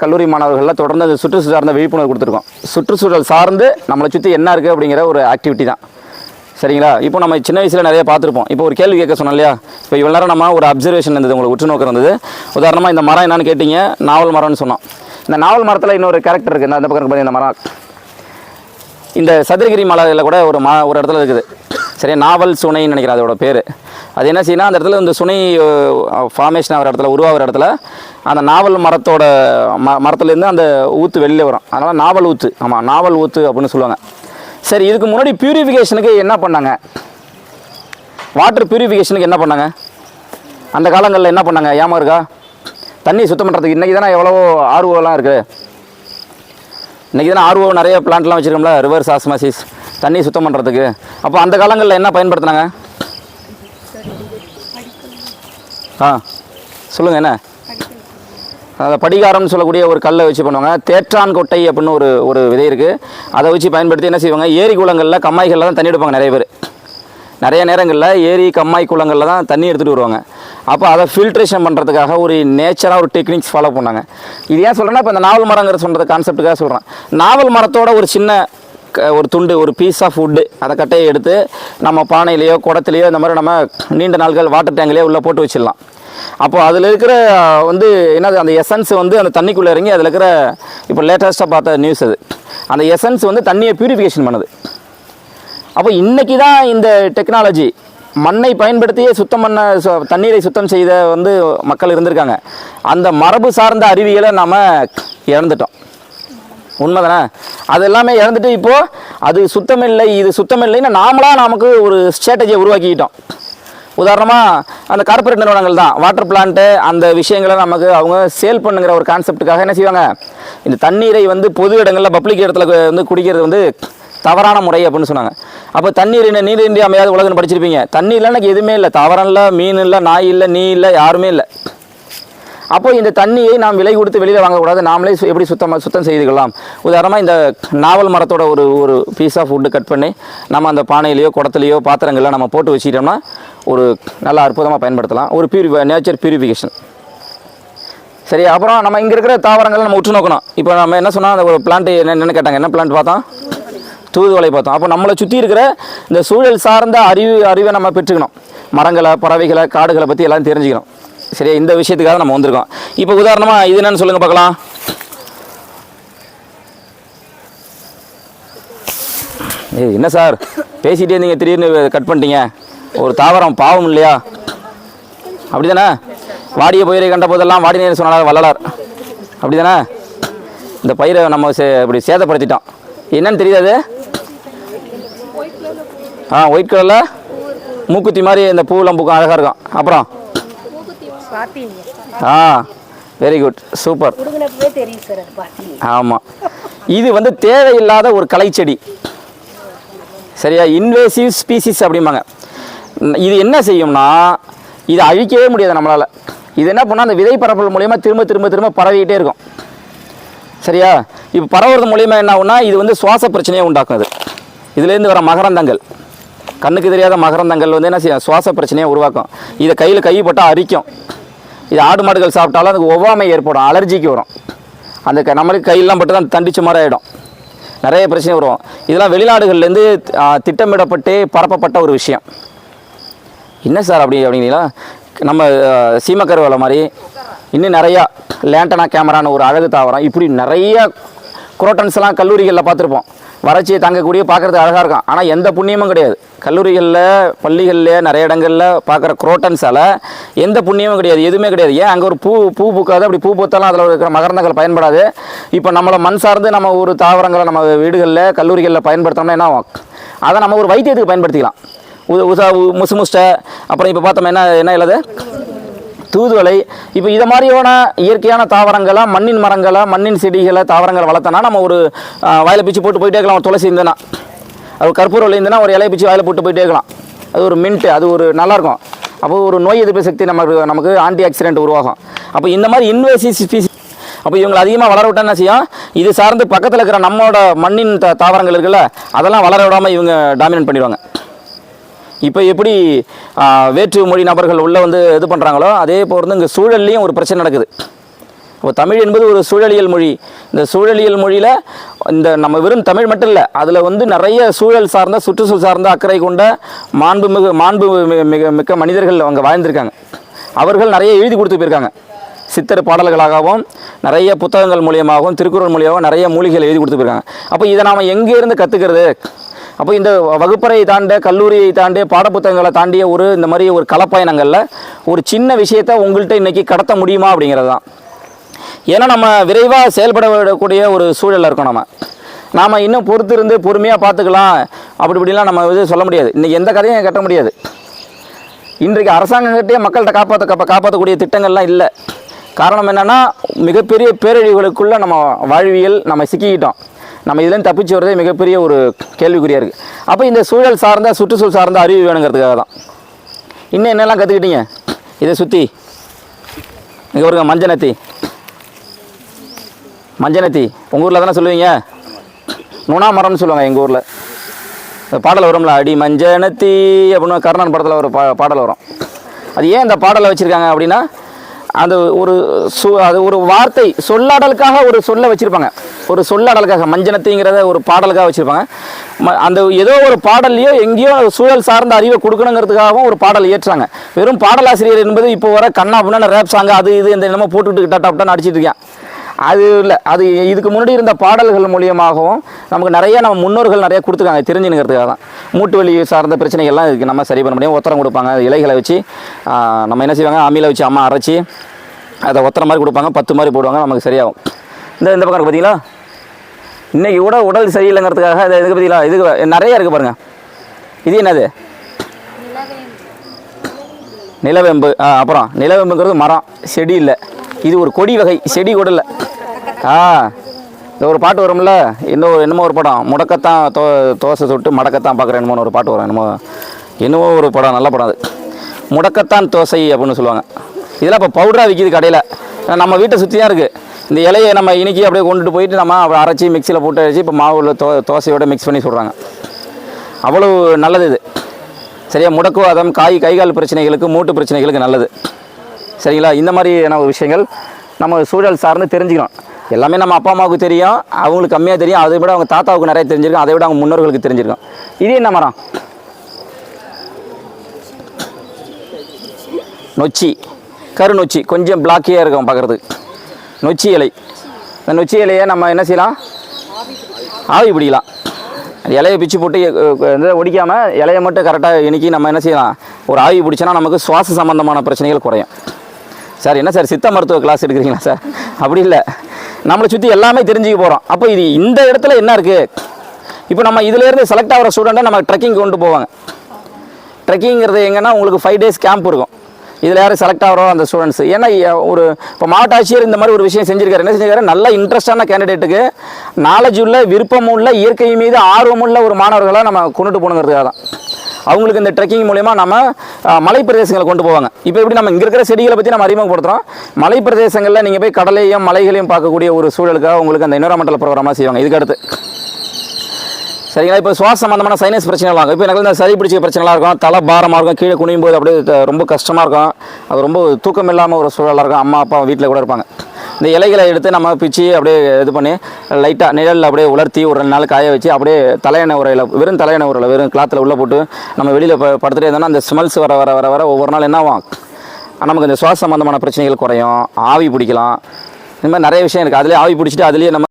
கல்லூரி மாணவர்கள்லாம் தொடர்ந்து அந்த சுற்றுச்சூழல் சார்ந்த விழிப்புணர்வு கொடுத்துருக்கோம். சுற்றுச்சூழல் சார்ந்து நம்மளை சுற்றி என்ன இருக்குது அப்படிங்கிற ஒரு ஆக்டிவிட்டி தான். சரிங்களா? இப்போ நம்ம சின்ன வயசில் நிறைய பார்த்துருப்போம். இப்போ ஒரு கேள்வி கேட்க சொன்னோம் இல்லையா? இப்போ இவ்வளோ நேரம் நம்ம ஒரு அப்சர்வேஷன் இருந்தது உங்களுக்கு உற்று நோக்கம் இருந்தது. உதாரணமாக இந்த மரம் என்னன்னு கேட்டிங்க நாவல் மரம்னு சொன்னோம். இந்த நாவல் மரத்தில் இன்னொரு கேரக்டர் இருக்குது இந்த பக்கம் இருக்கு இந்த மரம். இந்த சதுரகிரி மலையில் கூட ஒரு மா ஒரு இடத்துல இருக்குது. சரியா நாவல் சுனைன்னு நினைக்கிறேன் அதோட பேர். அது என்ன செய்யணும் அந்த இடத்துல இந்த சுனை ஃபார்மேஷன் ஆகிற இடத்துல உருவாகிற இடத்துல அந்த நாவல் மரத்தோட ம மரத்துலேருந்து அந்த ஊற்று வெளியில் வரும். அதனால் நாவல் ஊற்று ஆமாம் நாவல் ஊற்று அப்படின்னு சொல்லுவாங்க. சரி இதுக்கு முன்னாடி பியூரிஃபிகேஷனுக்கு என்ன பண்ணாங்க? வாட்டர் பியூரிஃபிகேஷனுக்கு என்ன பண்ணாங்க? அந்த காலங்களில் என்ன பண்ணாங்க? ஏமா இருக்கா? தண்ணி சுத்தம் பண்ணுறதுக்கு இன்றைக்கி தானே எவ்வளோ ஆர்வம்லாம் இருக்குது இன்றைக்கி தானே ஆர்வம் நிறைய பிளான்ட்லாம் வச்சுருக்கோம்ல ரிவர்ஸ் ஆஸ்மாசிஸ் தண்ணி சுத்தம் பண்ணுறதுக்கு அப்போ அந்த காலங்களில் என்ன பயன்படுத்தினாங்க? ஆ சொல்லுங்கள் என்ன? படிகாரம்னு சொல்லக்கூடிய ஒரு கல்லை வச்சு பண்ணுவாங்க. தேற்றான் கொட்டை அப்படின்னு ஒரு ஒரு விதை இருக்குது அதை வச்சு பயன்படுத்தி என்ன செய்வாங்க? ஏரி குளங்களில் கம்மாய்களில் தான் தண்ணி எடுப்பாங்க நிறைய பேர். நிறைய நேரங்களில் ஏரி கம்மாய் குளங்களில் தான் தண்ணி எடுத்துகிட்டு வருவாங்க. அப்போ அதை ஃபில்ட்ரேஷன் பண்ணுறதுக்காக ஒரு நேச்சராக ஒரு டெக்னிக்ஸ் ஃபாலோ பண்ணாங்க. இது ஏன் சொல்கிறேன்னா இப்போ இந்த நாவல் மரங்கிற சொல்கிறது கான்செப்ட்டுக்காக சொல்கிறேன் நாவல் மரத்தோட ஒரு சின்ன க- ஒரு துண்டு ஒரு பீஸ் ஆஃப் ஃபுட்டு அதை கட்டையை எடுத்து நம்ம பானையிலையோ குடத்துலையோ இந்த மாதிரி நம்ம நீண்ட நாள்கள் வாட்டர் டேங்க்லேயோ உள்ளே போட்டு வச்சிடலாம். அப்போ அதில் இருக்கிற வந்து என்னது அந்த எசன்ஸ் வந்து அந்த தண்ணிக்குள்ளே இறங்கி அதில் இருக்கிற இப்போ லேட்டஸ்ட்டாக பார்த்த நியூஸ் அது. அந்த எசன்ஸ் வந்து தண்ணியை பியூரிஃபிகேஷன் பண்ணுது. அப்போ இன்றைக்கி தான் இந்த டெக்னாலஜி மண்ணை பயன்படுத்தியே சுத்தம் பண்ண தண்ணீரை சுத்தம் செய்த வந்து மக்கள் இருந்திருக்காங்க. அந்த மரபு சார்ந்த அறிவியலை நாம் இழந்துட்டோம். உண்மைதானே? அது எல்லாமே இழந்துட்டு இப்போது அது சுத்தமில்லை இது சுத்தமில்லைன்னு நாமளாக நமக்கு ஒரு ஸ்ட்ராட்டஜியை உருவாக்கிக்கிட்டோம். உதாரணமாக அந்த கார்ப்பரேட் நிறுவனங்கள் தான். வாட்டர் பிளான்ட்டு அந்த விஷயங்களை நமக்கு அவங்க சேல் பண்ணுங்கிற ஒரு கான்செப்ட்டுக்காக என்ன செய்வாங்க? இந்த தண்ணீரை வந்து பொது இடங்களில் பப்ளிக் இடத்துல வந்து குடிக்கிறது வந்து தவறான முறை அப்படின்னு சொன்னாங்க. அப்போ தண்ணீர் என்ன நீர் இன்றி அமையாத உலகம்னு படிச்சிருப்பீங்க. தண்ணி இல்லைன்னா எனக்கு எதுவுமே இல்லை. தவறம் இல்லை மீன் இல்லை நாய் இல்லை நீ இல்லை யாருமே இல்லை. அப்போ இந்த தண்ணியை நாம் விலை கொடுத்து வெளியில் வாங்கக்கூடாது. நாமளே எப்படி சுத்தமாக சுத்தம் செய்துக்கலாம். உதாரணமாக இந்த நாவல் மரத்தோட ஒரு ஒரு பீஸ் ஆஃப் ஃபுட்டு கட் பண்ணி நம்ம அந்த பானையிலையோ குடத்துலையோ பாத்திரங்கள்ல நம்ம போட்டு வச்சுக்கிட்டோம்னா ஒரு நல்ல அற்புதமாக பயன்படுத்தலாம். ஒரு பியூரி நேச்சர் பியூரிஃபிகேஷன் சரி அப்புறம் நம்ம இங்கே இருக்கிற தாவரங்களை நம்ம உற்று நோக்கணும். இப்போ நம்ம என்ன சொன்னால் அந்த ஒரு பிளான்ட் என்னென்னு கேட்டாங்க. என்ன பிளான்ட் பார்த்தோம்? தூதுவளை பார்த்தோம். அப்போ நம்மளை சுற்றி இருக்கிற இந்த சூழல் சார்ந்த அறிவு அறிவை நம்ம பெற்றுக்கணும். மரங்களை பறவைகளை காடுகளை பற்றி எல்லாம் தெரிஞ்சுக்கணும். சரியா? இந்த விஷயத்துக்காக நம்ம வந்திருக்கோம். இப்போ உதாரணமாக இது என்னன்னு சொல்லுங்கள் பார்க்கலாம். ஏய் என்ன சார்? பேசிகிட்டே இருந்தீங்க திடீர்னு கட் பண்ணிட்டீங்க. ஒரு தாவரம் பாவம் இல்லையா? அப்படிதானே? வாடிய பயிரை கண்ட போதெல்லாம் வாடினேன்னு சொன்னார் வள்ளலார். அப்படிதானே? இந்த பயிரை நம்ம சே இப்படி சேதப்படுத்திட்டோம். என்னன்னு தெரியாது ஆ ஒயிட் கலரில் மூக்குத்தி மாதிரி இந்த பூவெல்லாம் பூக்கும் அழகாக இருக்கும். அப்புறம் ஆ வெரி குட் சூப்பர் அது ஆமாம் இது வந்து தேவையில்லாத ஒரு கலைச்செடி சரியா? இன்வேசிவ் ஸ்பீசிஸ் அப்படிம்பாங்க. இது என்ன செய்யும்னா இதை அழிக்கவே முடியாது நம்மளால். இது என்ன பண்ணால் அந்த விதை பரப்பல் மூலியமாக திரும்ப திரும்ப திரும்ப பரவிக்கிட்டே இருக்கும். சரியா? இப்போ பரவுறது மூலியமாக என்ன ஆகும்னா இது வந்து சுவாச பிரச்சனையை உண்டாக்கும் இது இதுலேருந்து வர மகரந்தங்கள். கண்ணுக்கு தெரியாத மகரந்தங்கள் வந்து என்ன செய்யும்? சுவாச பிரச்சனையை உருவாக்கும். இதை கையில் கை போட்டால் அரிக்கும். இது ஆடு மாடுகள் சாப்பிட்டாலும் அதுக்கு ஒவ்வாமை ஏற்படும் அலர்ஜிக்கு வரும். அந்த க- நம்மளுக்கு கையெல்லாம் பட்டு தான் தண்டிச்ச மாதிரி ஆகிடும் நிறைய பிரச்சனை வரும். இதெல்லாம் வெளிநாடுகள்லேருந்து திட்டமிடப்பட்டு பரப்பப்பட்ட ஒரு விஷயம். என்ன சார் அப்படி அப்படிங்களா நம்ம சீமக்கருவலை மாதிரி இன்னும் நிறையா லேண்டனா கேமரான்னு ஒரு அழகு தாவரம். இப்படி நிறைய குரோட்டன்ஸ்லாம் கல்லூரிகளில் பார்த்துருப்போம். வறட்சியை தாங்கக்கூடிய பார்க்குறதுக்கு அழகாக இருக்கும். ஆனால் எந்த புண்ணியமும் கிடையாது. கல்லூரிகளில் பள்ளிகளில் நிறைய இடங்களில் பார்க்குற குரோட்டன்ஸால் எந்த புண்ணியமும் கிடையாது. எதுவுமே கிடையாது. ஏன்? அங்கே ஒரு பூ பூ பூக்காது. அப்படி பூ பூத்தாலும் அதில் இருக்கிற மகரந்தங்கள் பயன்படாது. இப்போ நம்மளை மண் சார்ந்து நம்ம ஒரு தாவரங்களை நம்ம வீடுகளில் கல்லூரிகளில் பயன்படுத்தோம்னா என்ன ஆகும்? அதை நம்ம ஒரு வைத்தியத்துக்கு பயன்படுத்திக்கலாம். உ உசா உ- முசு முஸ்டை அப்புறம் இப்போ பார்த்தோம் என்ன என்ன இல்லது தூதுவளை. இப்போ இதை மாதிரியான இயற்கையான தாவரங்களை மண்ணின் மரங்களை மண்ணின் செடிகளை தாவரங்களை வளர்த்தனா நம்ம ஒரு வயலை பிச்சு போட்டு போயிட்டே இருக்கலாம் ஒரு துளசி இருந்ததுன்னா. அது கற்பூரம் இருந்ததுன்னா ஒரு இலையை பிச்சு வாயில போட்டு போயிட்டே இருக்கலாம். அது ஒரு மின்ட்டு அது ஒரு நல்லாயிருக்கும். அப்போ ஒரு நோய் எதிர்ப்பு சக்தி நமக்கு நமக்கு ஆன்டி ஆக்சிடென்ட் உருவாகும். அப்போ இந்த மாதிரி இன்வேசிவ் ஸ்பீசி அப்போ இவங்களை அதிகமாக வளர விட்டா என்ன செய்யும்? இது சார்ந்து பக்கத்தில் இருக்கிற நம்மளோட மண்ணின் த தாவரங்கள் இருக்குல்ல அதெல்லாம் வளர விடாமல் இவங்க டாமினேட் பண்ணிடுவாங்க. இப்போ எப்படி வேற்று மொழி நபர்கள் உள்ளே வந்து இது பண்ணுறாங்களோ அதே போல் வந்து இங்கே சூழல்லையும் ஒரு பிரச்சனை நடக்குது. இப்போ தமிழ் என்பது ஒரு சூழலியல் மொழி. இந்த சூழலியல் மொழியில் இந்த நம்ம வெறும் தமிழ் மட்டும் இல்லை அதில் வந்து நிறைய சூழல் சார்ந்த சுற்றுச்சூழல் சார்ந்த அக்கறை கொண்ட மாண்புமிகு மாண்பு மிக- மிக மிக்க மனிதர்கள் அவங்க வாழ்ந்திருக்காங்க. அவர்கள் நிறைய எழுதி கொடுத்து போயிருக்காங்க. சித்தர் பாடல்களாகவும் நிறைய புத்தகங்கள் மூலியமாகவும் திருக்குறள் மூலியமாகவும் நிறைய மூலிகைகள் எழுதி கொடுத்து போயிருக்காங்க. அப்போ இதை நாம் எங்கேருந்து கற்றுக்கிறது அப்போ இந்த வகுப்பறையை தாண்ட கல்லூரியை தாண்டி பாடப்புத்தகங்களை தாண்டிய ஒரு இந்த மாதிரி ஒரு கலப்பயணங்களில் ஒரு சின்ன விஷயத்தை உங்கள்கிட்ட இன்றைக்கி கடத்த முடியுமா அப்படிங்கிறது தான் ஏன்னா நம்ம விரைவாக செயல்பட விடக்கூடிய ஒரு சூழலில் இருக்கோம் நம்ம. நாம் இன்னும் பொறுத்து இருந்து பொறுமையாக பார்த்துக்கலாம் அப்படி இப்படிலாம் நம்ம இது சொல்ல முடியாது. இன்றைக்கி எந்த கதையும் கட்ட முடியாது. இன்றைக்கு அரசாங்கங்கிட்டே மக்கள்கிட்ட காப்பாற்ற காப்பாற்றக்கூடிய திட்டங்கள்லாம் இல்லை. காரணம் என்னென்னா மிகப்பெரிய பேரழிவுகளுக்குள்ளே நம்ம வாழ்வியல் நம்ம சிக்கிக்கிட்டோம். நம்ம இதுலேருந்து தப்பிச்சு வரதே மிகப்பெரிய ஒரு கேள்விக்குறியாக இருக்குது அப்போ இந்த சூழல் சார்ந்த சுற்றுச்சூழல் சார்ந்த அறிவு வேணுங்கிறதுக்காக தான். இன்னும் என்னெல்லாம் கற்றுக்கிட்டீங்க இதை சுற்றி இங்கே ஒரு மஞ்சனத்தி மஞ்சனத்தி உங்கள் ஊரில் தானே சொல்லுவீங்க? நுணா மரம்னு சொல்லுவாங்க எங்கள் ஊரில். பாடல் வரும்ல அடி மஞ்சனத்தி அப்படின்னு கர்ணன் படத்தில் ஒரு பா பாடல் வரும். அது ஏன் இந்த பாடலை வச்சுருக்காங்க அப்படின்னா அந்த ஒரு சு அது ஒரு வார்த்தை சொல்லாடலுக்காக ஒரு சொல்ல வச்சுருப்பாங்க. ஒரு சொல்லாடலுக்காக மஞ்சனத்திங்கிறத ஒரு பாடலுக்காக வச்சுருப்பாங்க. ம அந்த ஏதோ ஒரு பாடல்லையோ எங்கேயோ சூழல் சார்ந்த அறிவை கொடுக்கணுங்கிறதுக்காகவும் ஒரு பாடல் ஏற்றுறாங்க வெறும் பாடலாசிரியர் என்பது இப்போ வர கண்ணா அப்படின்னா ரேப் சாங் அது இது இந்த என்னமோ போட்டுக்கிட்டு டட்டா அப்படின்னு அடிச்சிட்டு இருக்கேன் அது இல்லை அது இதுக்கு முன்னாடி இருந்த பாடல்கள் மூலியமாகவும் நமக்கு நிறைய நம்ம முன்னோர்கள் நிறைய கொடுத்துருக்காங்க தெரிஞ்சுனுங்கிறதுக்காக தான். மூட்டு வலி சார்ந்த பிரச்சனைகள்லாம் இதுக்கு நம்ம சரி பண்ண முடியும். ஒத்தரம் கொடுப்பாங்க இலைகளை வச்சு நம்ம என்ன செய்வாங்க அம்மியில் வச்சு அம்மா அரைச்சி அதை ஒத்தரம் மாதிரி கொடுப்பாங்க பத்து மாதிரி போடுவாங்க நமக்கு சரியாகும். இந்த இந்த பக்கம் பார்த்தீங்களா இன்றைக்கி கூட உடல் சரியில்லைங்கிறதுக்காக இது இதுக்கு பார்த்தீங்களா இதுக்கு நிறைய இருக்குது பாருங்கள் இது என்னது? நிலவேம்பு. அப்புறம் நிலவேம்புங்கிறது மரம் செடி இல்லை. இது ஒரு கொடி வகை செடி கூட இல்லை. ஆ இந்த ஒரு பாட்டு வரும்ல இன்னும் ஒரு- என்னமோ ஒரு படம். முடக்கத்தான் தோ தோசை சுட்டு மடக்கத்தான் பார்க்குறேன் என்னமோ ஒரு பாட்டு வரும் என்னமோ என்னமோ ஒரு படம் நல்ல படம் அது. முடக்கத்தான் தோசை அப்படின்னு சொல்லுவாங்க. இதெல்லாம் இப்போ பவுடராக விற்கிது கடையில். நம்ம வீட்டை சுற்றி தான் இருக்குது இந்த இலையை நம்ம இனிக்கி அப்படியே கொண்டுட்டு போயிட்டு நம்ம அப்புறம் அரைச்சி மிக்சியில் போட்டு அரைச்சி இப்போ மாவுல தோ தோசையோட மிக்ஸ் பண்ணி சொல்கிறாங்க அவ்வளோ நல்லது இது. சரியா முடக்குவாதம் காய் கைகால் பிரச்சனைகளுக்கு மூட்டு பிரச்சனைகளுக்கு நல்லது. சரிங்களா? இந்த மாதிரியான ஒரு விஷயங்கள் நம்ம சூழல் சார்ந்து தெரிஞ்சுக்கலாம் எல்லாமே நம்ம அப்பா அம்மாவுக்கு தெரியும் அவங்களுக்கு கம்மியாக தெரியும். அதை விட அவங்க தாத்தாவுக்கு நிறைய தெரிஞ்சிருக்கும். அதை விட அவங்க முன்னோர்களுக்கு தெரிஞ்சிருக்கும். இது என்ன மரம்? நொச்சி. கருநொச்சி கொஞ்சம் பிளாக்கியாக இருக்கும் பார்க்குறது நொச்சி இலை. இந்த நொச்சி இலையை நம்ம என்ன செய்யலாம்? ஆவி பிடிக்கலாம். அந்த இலையை பிச்சு போட்டு ஒடிக்காமல் இலையை மட்டும் கரெக்டாக இன்றைக்கி நம்ம என்ன செய்யலாம்? ஒரு ஆவி பிடிச்சோன்னா நமக்கு சுவாச சம்பந்தமான பிரச்சனைகள் குறையும். சார் என்ன சார் சித்த மருத்துவ கிளாஸ் எடுக்கிறீங்களா சார்? அப்படி இல்லை. நம்மளை சுற்றி எல்லாமே தெரிஞ்சுக்க போகிறோம் அப்போ இது இந்த இடத்துல என்ன இருக்குது இப்போ நம்ம இதுலேருந்து செலக்ட் ஆகிற ஸ்டூடெண்ட்டை நம்ம ட்ரெக்கிங் கொண்டு போவாங்க. ட்ரெக்கிங்கிறது எங்கன்னா உங்களுக்கு ஃபைவ் டேஸ் கேம்ப் இருக்கும். இதில் யாரும் செலக்ட் ஆகிறோம் அந்த ஸ்டூடெண்ட்ஸ் ஏன்னா ஒரு இப்போ மாவட்ட ஆட்சியர் இந்த மாதிரி ஒரு விஷயம் செஞ்சிருக்காரு. என்ன செஞ்சிருக்காரு? நல்ல இன்ட்ரெஸ்டான கேண்டிடேட்டுக்கு நாலேஜ் உள்ள விருப்பம் உள்ள இயற்கை மீது ஆர்வமுள்ள ஒரு மாணவர்களை நம்ம கொண்டுட்டு போகணுங்கிறதுக்காக தான் அவங்களுக்கு இந்த ட்ரெக்கிங் மூலயமா நம்ம மலை பிரதேசங்களை கொண்டு போவாங்க. இப்போ எப்படி நம்ம இங்கே இருக்கிற செடிகளை பற்றி நம்ம அறிமுகப்படுத்துகிறோம் மலை பிரதேசங்களில் நீங்கள் போய் கடலையும் மலைகளையும் பார்க்கக்கூடிய ஒரு சூழலுக்காக உங்களுக்கு அந்த என்விரான்மெண்டல் ப்ரோக்ராமாக செய்வாங்க. இதுக்கடுத்து சரிங்களா? இப்போ சுவாச சம்மந்தமான சைனஸ் பிரச்சனைலாம் இருக்கும். இப்போ எனக்கு இந்த சளி பிடிச்ச பிரச்சனைலாம் இருக்கும். தலை பாரமாக இருக்கும். கீழே குனியும் போது அப்படியே ரொம்ப கஷ்டமாக இருக்கும். அது ரொம்ப தூக்கம் இல்லாமல் ஒரு சூழலாக இருக்கும். அம்மா அப்பா வீட்டில் கூட இருப்பாங்க. இந்த இலைகளை எடுத்து நம்ம பிச்சு அப்படியே இது பண்ணி லைட்டாக நிழலில் அப்படியே உலர்த்தி ஒரு ரெண்டு நாள் காய வச்சு அப்படியே தலையணை உரையில் வெறும் தலையணை உரையில் வெறும் கிளாத்தில் உள்ளே போட்டு நம்ம வெளியில் படுத்துகிட்டே இருந்தோம்னா அந்த ஸ்மெல்ஸ் வர வர வர வர ஒவ்வொரு நாள் என்ன ஆகும்? நமக்கு இந்த சுவாச சம்பந்தமான பிரச்சனைகள் குறையும் ஆவி பிடிக்கலாம். இந்த மாதிரி நிறைய விஷயம் இருக்குது அதுலேயே ஆவி பிடிச்சிட்டு அதுலேயே நம்ம